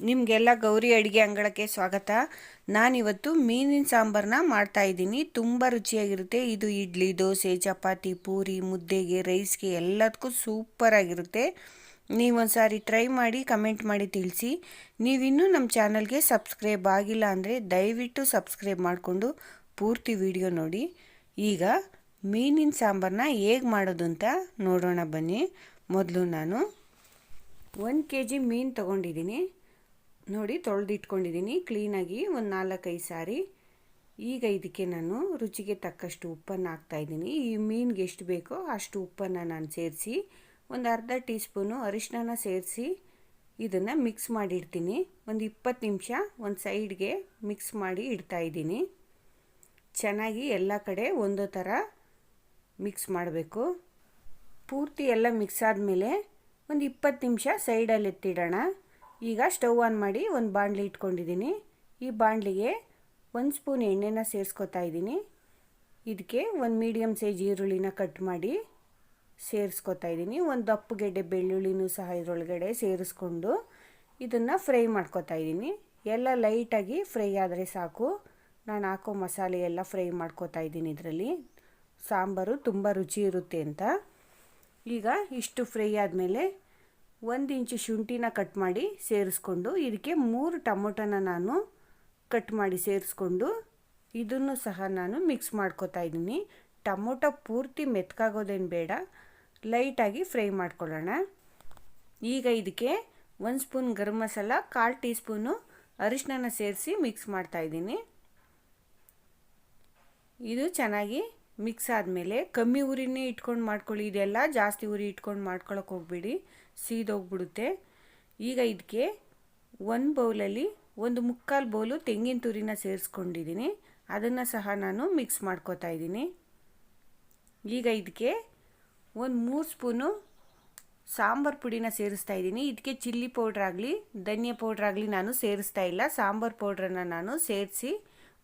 ನಿಮಗೆಲ್ಲ ಗೌರಿ ಅಡುಗೆ ಅಂಗಳಕ್ಕೆ ಸ್ವಾಗತ. ನಾನಿವತ್ತು ಮೀನಿನ ಸಾಂಬಾರನ್ನ ಮಾಡ್ತಾ ಇದ್ದೀನಿ. ತುಂಬ ರುಚಿಯಾಗಿರುತ್ತೆ. ಇದು ಇಡ್ಲಿ, ದೋಸೆ, ಚಪಾತಿ, ಪೂರಿ, ಮುದ್ದೆಗೆ, ರೈಸ್ಗೆ ಎಲ್ಲದಕ್ಕೂ ಸೂಪರಾಗಿರುತ್ತೆ ನೀವೊಂದು ಸಾರಿ ಟ್ರೈ ಮಾಡಿ, ಕಮೆಂಟ್ ಮಾಡಿ ತಿಳಿಸಿ. ನೀವಿನ್ನೂ ನಮ್ಮ ಚಾನಲ್ಗೆ ಸಬ್ಸ್ಕ್ರೈಬ್ ಆಗಿಲ್ಲ ಅಂದರೆ ದಯವಿಟ್ಟು ಸಬ್ಸ್ಕ್ರೈಬ್ ಮಾಡಿಕೊಂಡು ಪೂರ್ತಿ ವಿಡಿಯೋ ನೋಡಿ. ಈಗ ಮೀನಿನ ಸಾಂಬಾರನ್ನ ಹೇಗೆ ಮಾಡೋದು ಅಂತ ನೋಡೋಣ ಬನ್ನಿ. ಮೊದಲು ನಾನು ಒಂದು ಕೆ ಜಿ ಮೀನು ತೊಗೊಂಡಿದ್ದೀನಿ. ನೋಡಿ ತೊಳೆದಿಟ್ಕೊಂಡಿದ್ದೀನಿ. ಕ್ಲೀನಾಗಿ ಒಂದು ನಾಲ್ಕೈದು ಸಾರಿ. ಈಗ ಇದಕ್ಕೆ ನಾನು ರುಚಿಗೆ ತಕ್ಕಷ್ಟು ಉಪ್ಪನ್ನು ಹಾಕ್ತಾಯಿದ್ದೀನಿ ಈ ಮೀನಿಗೆ ಎಷ್ಟು ಬೇಕೋ ಅಷ್ಟು ಉಪ್ಪನ್ನು ನಾನು ಸೇರಿಸಿ, ಒಂದು ಅರ್ಧ ಟೀ ಸ್ಪೂನು ಅರಿಶಿನ ಸೇರಿಸಿ ಇದನ್ನು ಮಿಕ್ಸ್ ಮಾಡಿಡ್ತೀನಿ. ಒಂದು ಇಪ್ಪತ್ತು ನಿಮಿಷ ಒಂದು ಸೈಡ್ಗೆ ಮಿಕ್ಸ್ ಮಾಡಿ ಇಡ್ತಾಯಿದ್ದೀನಿ ಚೆನ್ನಾಗಿ ಎಲ್ಲ ಕಡೆ ಒಂದೋ ಥರ ಮಿಕ್ಸ್ ಮಾಡಬೇಕು. ಪೂರ್ತಿ ಎಲ್ಲ ಮಿಕ್ಸ್ ಆದಮೇಲೆ ಒಂದು ಇಪ್ಪತ್ತು ನಿಮಿಷ ಸೈಡಲ್ಲಿ ಎತ್ತಿಡೋಣ. ಈಗ ಸ್ಟವ್ ಆನ್ ಮಾಡಿ ಒಂದು ಬಾಣಲಿ ಇಟ್ಕೊಂಡಿದ್ದೀನಿ. ಈ ಬಾಣಲಿಗೆ ಒಂದು ಸ್ಪೂನ್ ಎಣ್ಣೆನ ಸೇರಿಸ್ಕೊತಾ ಇದ್ದೀನಿ. ಇದಕ್ಕೆ ಒಂದು ಮೀಡಿಯಮ್ ಸೈಜ್ ಈರುಳ್ಳಿನ ಕಟ್ ಮಾಡಿ ಸೇರಿಸ್ಕೊತಾ ಇದ್ದೀನಿ. ಒಂದು ದಪ್ಪಗೆಡ್ಡೆ ಬೆಳ್ಳುಳ್ಳಿನೂ ಸಹ ಇದರೊಳಗಡೆ ಸೇರಿಸ್ಕೊಂಡು ಇದನ್ನು ಫ್ರೈ ಮಾಡ್ಕೊತಾ ಇದ್ದೀನಿ. ಎಲ್ಲ ಲೈಟಾಗಿ ಫ್ರೈ ಆದರೆ ಸಾಕು. ನಾನು ಹಾಕೋ ಮಸಾಲೆ ಎಲ್ಲ ಫ್ರೈ ಮಾಡ್ಕೊತಾ ಇದ್ದೀನಿ ಇದರಲ್ಲಿ. ಸಾಂಬಾರು ತುಂಬ ರುಚಿ ಇರುತ್ತೆ ಅಂತ. ಈಗ ಇಷ್ಟು ಫ್ರೈ ಆದಮೇಲೆ ಒಂದು ಇಂಚು ಶುಂಠಿನ ಕಟ್ ಮಾಡಿ ಸೇರಿಸ್ಕೊಂಡು ಇದಕ್ಕೆ ಮೂರು ಟೊಮೊಟೊನ ನಾನು ಕಟ್ ಮಾಡಿ ಸೇರಿಸ್ಕೊಂಡು, ಇದನ್ನು ಸಹ ನಾನು ಮಿಕ್ಸ್ ಮಾಡ್ಕೊತಾ ಇದ್ದೀನಿ. ಟೊಮೊಟೊ ಪೂರ್ತಿ ಮೆತ್ಕಾಗೋದೇನು ಬೇಡ, ಲೈಟಾಗಿ ಫ್ರೈ ಮಾಡ್ಕೊಳ್ಳೋಣ. ಈಗ ಇದಕ್ಕೆ ಒಂದು ಸ್ಪೂನ್ ಗರಂ ಮಸಾಲ, ಕಾಲು ಟೀ ಸ್ಪೂನು ಅರಿಶಿನ ಸೇರಿಸಿ ಮಿಕ್ಸ್ ಮಾಡ್ತಾಯಿದ್ದೀನಿ ಇದು ಚೆನ್ನಾಗಿ ಮಿಕ್ಸ್ ಆದಮೇಲೆ ಕಮ್ಮಿ ಉರಿನೇ ಇಟ್ಕೊಂಡು ಮಾಡ್ಕೊಳ್ಳಿ. ಇದೆಲ್ಲ ಜಾಸ್ತಿ ಉರಿ ಇಟ್ಕೊಂಡು ಮಾಡ್ಕೊಳಕ್ಕೆ ಹೋಗ್ಬೇಡಿ. ಸೀದೋಗ್ಬಿಡುತ್ತೆ. ಈಗ ಇದಕ್ಕೆ ಒಂದು ಬೌಲಲ್ಲಿ ಒಂದು ಮುಕ್ಕಾಲು ಬೌಲು ತೆಂಗಿನ ತುರಿನ ಸೇರಿಸ್ಕೊಂಡಿದ್ದೀನಿ. ಅದನ್ನು ಸಹ ನಾನು ಮಿಕ್ಸ್ ಮಾಡ್ಕೋತಾ ಇದ್ದೀನಿ. ಈಗ ಇದಕ್ಕೆ ಒಂದು ಮೂರು ಸ್ಪೂನು ಸಾಂಬಾರು ಪುಡಿನ ಸೇರಿಸ್ತಾ ಇದ್ದೀನಿ. ಇದಕ್ಕೆ ಚಿಲ್ಲಿ ಪೌಡ್ರ್ ಆಗಲಿ, ಧನಿಯಾ ಪೌಡ್ರ್ ಆಗಲಿ ನಾನು ಸೇರಿಸ್ತಾ ಇಲ್ಲ. ಸಾಂಬಾರು ಪೌಡ್ರನ್ನು ನಾನು ಸೇರಿಸಿ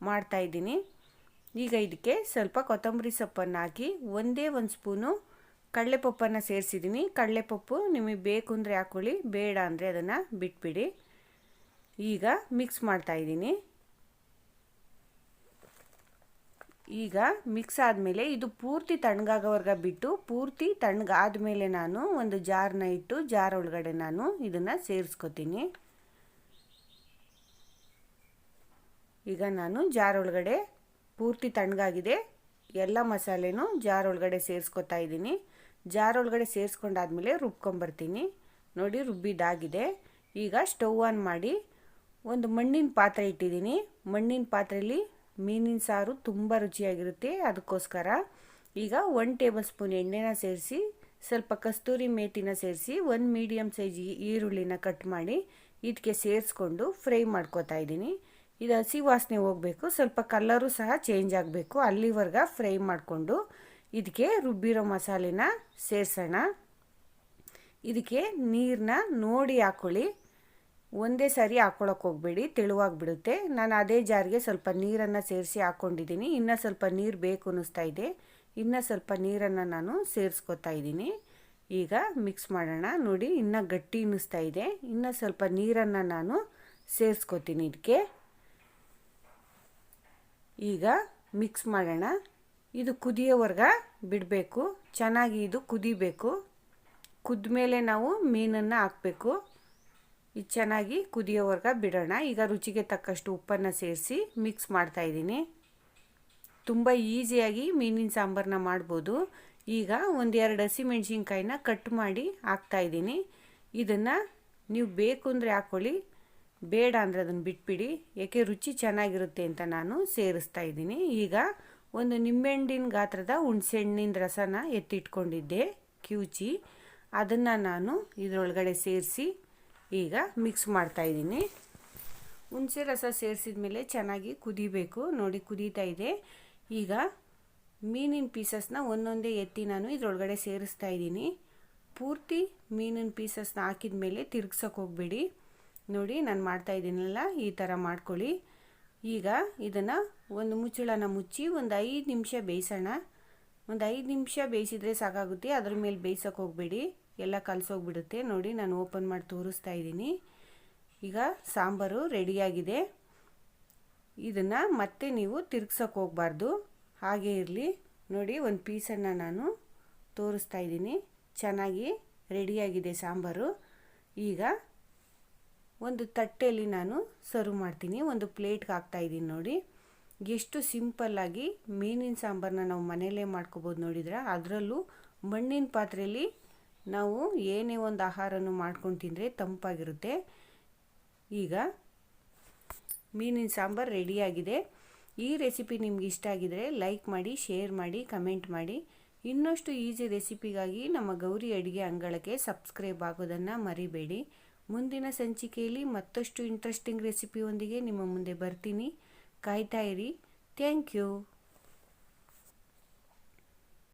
ಮಾಡ್ತಾಯಿದ್ದೀನಿ ಈಗ ಇದಕ್ಕೆ ಸ್ವಲ್ಪ ಕೊತ್ತಂಬರಿ ಸೊಪ್ಪನ್ನು ಹಾಕಿ ಒಂದೇ ಒಂದು ಸ್ಪೂನು ಕಡಲೆಪಪ್ಪನ್ನು ಸೇರಿಸಿದ್ದೀನಿ ಕಡಲೆಪಪ್ಪು ನಿಮಗೆ ಬೇಕು ಅಂದರೆ ಹಾಕೊಳ್ಳಿ, ಬೇಡ ಅಂದರೆ ಅದನ್ನು ಬಿಟ್ಬಿಡಿ. ಈಗ ಮಿಕ್ಸ್ ಮಾಡ್ತಾಯಿದ್ದೀನಿ ಈಗ ಮಿಕ್ಸ್ ಆದಮೇಲೆ ಇದು ಪೂರ್ತಿ ತಣ್ಣಗಾಗೋವರೆಗೆ ಬಿಟ್ಟು ಪೂರ್ತಿ ತಣ್ಣಗಾದ್ಮೇಲೆ ನಾನು ಒಂದು ಜಾರ್ನ ಇಟ್ಟು ಜಾರ್ ಒಳಗಡೆ ನಾನು ಇದನ್ನು ಸೇರಿಸ್ಕೊತೀನಿ. ಈಗ ನಾನು ಜಾರ್ ಒಳಗಡೆ ಪೂರ್ತಿ ತಣ್ಣಗಾಗಿದೆ. ಎಲ್ಲ ಮಸಾಲೆನೂ ಜಾರ್ ಒಳಗಡೆ ಸೇರಿಸ್ಕೊತಾ ಇದ್ದೀನಿ. ಜಾರ್ ಒಳಗಡೆ ಸೇರಿಸ್ಕೊಂಡಾದ್ಮೇಲೆ ರುಬ್ಕೊಂಬರ್ತೀನಿ. ನೋಡಿ ರುಬ್ಬಿದಾಗಿದೆ ಈಗ ಸ್ಟವ್ ಆನ್ ಮಾಡಿ ಒಂದು ಮಣ್ಣಿನ ಪಾತ್ರೆ ಇಟ್ಟಿದ್ದೀನಿ. ಮಣ್ಣಿನ ಪಾತ್ರೆಯಲ್ಲಿ ಮೀನಿನ ಸಾರು ತುಂಬ ರುಚಿಯಾಗಿರುತ್ತೆ. ಅದಕ್ಕೋಸ್ಕರ ಈಗ ಒನ್ ಟೇಬಲ್ ಸ್ಪೂನ್ ಎಣ್ಣೆನ ಸೇರಿಸಿ, ಸ್ವಲ್ಪ ಕಸ್ತೂರಿ ಮೇತಿನ ಸೇರಿಸಿ, ಒಂದು ಮೀಡಿಯಮ್ ಸೈಜ್ ಈರುಳ್ಳಿನ ಕಟ್ ಮಾಡಿ ಇದಕ್ಕೆ ಸೇರಿಸ್ಕೊಂಡು ಫ್ರೈ ಮಾಡ್ಕೋತಾ ಇದ್ದೀನಿ. ಇದು ಹಸಿ ವಾಸನೆ ಹೋಗಬೇಕು, ಸ್ವಲ್ಪ ಕಲ್ಲರು ಸಹ ಚೇಂಜ್ ಆಗಬೇಕು. ಅಲ್ಲಿವರೆಗ ಫ್ರೈ ಮಾಡಿಕೊಂಡು ಇದಕ್ಕೆ ರುಬ್ಬಿರೋ ಮಸಾಲೆನ ಸೇರಿಸೋಣ. ಇದಕ್ಕೆ ನೀರನ್ನ ನೋಡಿ ಹಾಕ್ಕೊಳ್ಳಿ ಒಂದೇ ಸಾರಿ ಹಾಕ್ಕೊಳಕ್ಕೆ ಹೋಗಬೇಡಿ ತೆಳುವಾಗಿಬಿಡುತ್ತೆ ನಾನು ಅದೇ ಜಾರಿಗೆ ಸ್ವಲ್ಪ ನೀರನ್ನು ಸೇರಿಸಿ ಹಾಕ್ಕೊಂಡಿದ್ದೀನಿ ಇನ್ನೂ ಸ್ವಲ್ಪ ನೀರು ಬೇಕು ಅನ್ನಿಸ್ತಾ ಇದೆ. ಇನ್ನೂ ಸ್ವಲ್ಪ ನೀರನ್ನು ನಾನು ಸೇರಿಸ್ಕೊತಾ ಇದ್ದೀನಿ. ಈಗ ಮಿಕ್ಸ್ ಮಾಡೋಣ. ನೋಡಿ, ಇನ್ನೂ ಗಟ್ಟಿ ಅನ್ನಿಸ್ತಾ ಇದೆ. ಇನ್ನೂ ಸ್ವಲ್ಪ ನೀರನ್ನು ನಾನು ಸೇರಿಸ್ಕೊತೀನಿ ಇದಕ್ಕೆ ಈಗ ಮಿಕ್ಸ್ ಮಾಡೋಣ. ಇದು ಕುದಿಯೋವರೆಗೆ ಬಿಡಬೇಕು. ಚೆನ್ನಾಗಿ ಇದು ಕುದಿಬೇಕು. ಕುದ್ದ ಮೇಲೆ ನಾವು ಮೀನನ್ನು ಹಾಕಬೇಕು. ಇದು ಚೆನ್ನಾಗಿ ಕುದಿಯೋವರೆಗೆ ಬಿಡೋಣ. ಈಗ ರುಚಿಗೆ ತಕ್ಕಷ್ಟು ಉಪ್ಪನ್ನು ಸೇರಿಸಿ ಮಿಕ್ಸ್ ಮಾಡ್ತಾಯಿದ್ದೀನಿ ತುಂಬ ಈಸಿಯಾಗಿ ಮೀನಿನ ಸಾಂಬಾರನ್ನ ಮಾಡ್ಬೋದು. ಈಗ ಒಂದೆರಡು ಹಸಿಮೆಣ್ಸಿನ್ಕಾಯಿನ ಕಟ್ ಮಾಡಿ ಹಾಕ್ತಾಯಿದ್ದೀನಿ ಇದನ್ನು ನೀವು ಬೇಕು ಅಂದರೆ ಹಾಕ್ಕೊಳ್ಳಿ ಬೇಡ ಅಂದರೆ ಅದನ್ನು ಬಿಟ್ಬಿಡಿ. ಏಕೆ ರುಚಿ ಚೆನ್ನಾಗಿರುತ್ತೆ ಅಂತ ನಾನು ಸೇರಿಸ್ತಾ ಇದ್ದೀನಿ. ಈಗ ಒಂದು ನಿಂಬೆಹಣ್ಣಿನ ಗಾತ್ರದ ಹುಣ್ಸೆಹಣ್ಣಿನ ರಸನ ಎತ್ತಿಟ್ಕೊಂಡಿದ್ದೆ, ಕ್ಯೂಚಿ. ಅದನ್ನು ನಾನು ಇದರೊಳಗಡೆ ಸೇರಿಸಿ ಈಗ ಮಿಕ್ಸ್ ಮಾಡ್ತಾಯಿದ್ದೀನಿ ಹುಣಸೆ ರಸ ಸೇರಿಸಿದ ಮೇಲೆ ಚೆನ್ನಾಗಿ ಕುದಿಬೇಕು. ನೋಡಿ ಕುದೀತಾ ಇದೆ. ಈಗ ಮೀನಿನ ಪೀಸಸ್ನ ಒಂದೊಂದೇ ಎತ್ತಿ ನಾನು ಇದರೊಳಗಡೆ ಸೇರಿಸ್ತಾ ಇದ್ದೀನಿ. ಪೂರ್ತಿ ಮೀನಿನ ಪೀಸಸ್ನ ಹಾಕಿದ ಮೇಲೆ ತಿರುಗ್ಸೋಕೆ ಹೋಗಬೇಡಿ. ನೋಡಿ, ನಾನು ಮಾಡ್ತಾ ಇದ್ದೀನಲ್ಲ, ಈ ಥರ ಮಾಡ್ಕೊಳ್ಳಿ. ಈಗ ಇದನ್ನು ಒಂದು ಮುಚ್ಚಳನ ಮುಚ್ಚಿ ಒಂದು ಐದು ನಿಮಿಷ ಬೇಯಿಸೋಣ. ಒಂದು ಐದು ನಿಮಿಷ ಬೇಯಿಸಿದ್ರೆ ಸಾಕಾಗುತ್ತೆ, ಅದ್ರ ಮೇಲೆ ಬೇಯಿಸೋಕೆ ಹೋಗಬೇಡಿ. ಎಲ್ಲ ಕಲಸೋಗ್ಬಿಡುತ್ತೆ. ನೋಡಿ, ನಾನು ಓಪನ್ ಮಾಡಿ ತೋರಿಸ್ತಾ ಇದ್ದೀನಿ. ಈಗ ಸಾಂಬಾರು ರೆಡಿಯಾಗಿದೆ. ಇದನ್ನು ಮತ್ತೆ ನೀವು ತಿರ್ಗ್ಸೋಕೆ ಹೋಗಬಾರ್ದು. ಹಾಗೆ ಇರಲಿ. ನೋಡಿ, ಒಂದು ಪೀಸನ್ನು ನಾನು ತೋರಿಸ್ತಾ ಇದ್ದೀನಿ. ಚೆನ್ನಾಗಿ ರೆಡಿಯಾಗಿದೆ ಸಾಂಬಾರು. ಈಗ ಒಂದು ತಟ್ಟೆಯಲ್ಲಿ ನಾನು ಸರ್ವ್ ಮಾಡ್ತೀನಿ. ಒಂದು ಪ್ಲೇಟ್ಗೆ ಹಾಕ್ತಾಯಿದ್ದೀನಿ ನೋಡಿ. ಎಷ್ಟು ಸಿಂಪಲ್ಲಾಗಿ ಮೀನಿನ ಸಾಂಬಾರನ್ನ ನಾವು ಮನೆಯಲ್ಲೇ ಮಾಡ್ಕೋಬೋದು ನೋಡಿದ್ರೆ ಅದರಲ್ಲೂ ಮಣ್ಣಿನ ಪಾತ್ರೆಯಲ್ಲಿ ನಾವು ಏನೇ ಒಂದು ಆಹಾರನೂ ಮಾಡ್ಕೊಂಡು ತಿಂದರೆ ತಂಪಾಗಿರುತ್ತೆ. ಈಗ ಮೀನಿನ ಸಾಂಬಾರು ರೆಡಿಯಾಗಿದೆ ಈ ರೆಸಿಪಿ ನಿಮ್ಗೆ ಇಷ್ಟ ಆಗಿದರೆ ಲೈಕ್ ಮಾಡಿ ಶೇರ್ ಮಾಡಿ ಕಮೆಂಟ್ ಮಾಡಿ. ಇನ್ನಷ್ಟು ಈಸಿ ರೆಸಿಪಿಗಾಗಿ ನಮ್ಮ ಗೌರಿ ಅಡುಗೆ ಅಂಗಳಕ್ಕೆ ಸಬ್ಸ್ಕ್ರೈಬ್ ಆಗೋದನ್ನು ಮರಿಬೇಡಿ. ಮುಂದಿನ ಸಂಚಿಕೆಯಲ್ಲಿ ಮತ್ತಷ್ಟು ಇಂಟ್ರೆಸ್ಟಿಂಗ್ ರೆಸಿಪಿಯೊಂದಿಗೆ ನಿಮ್ಮ ಮುಂದೆ ಬರ್ತೀನಿ. ಕಾಯ್ತಾ ಇರಿ. Thank you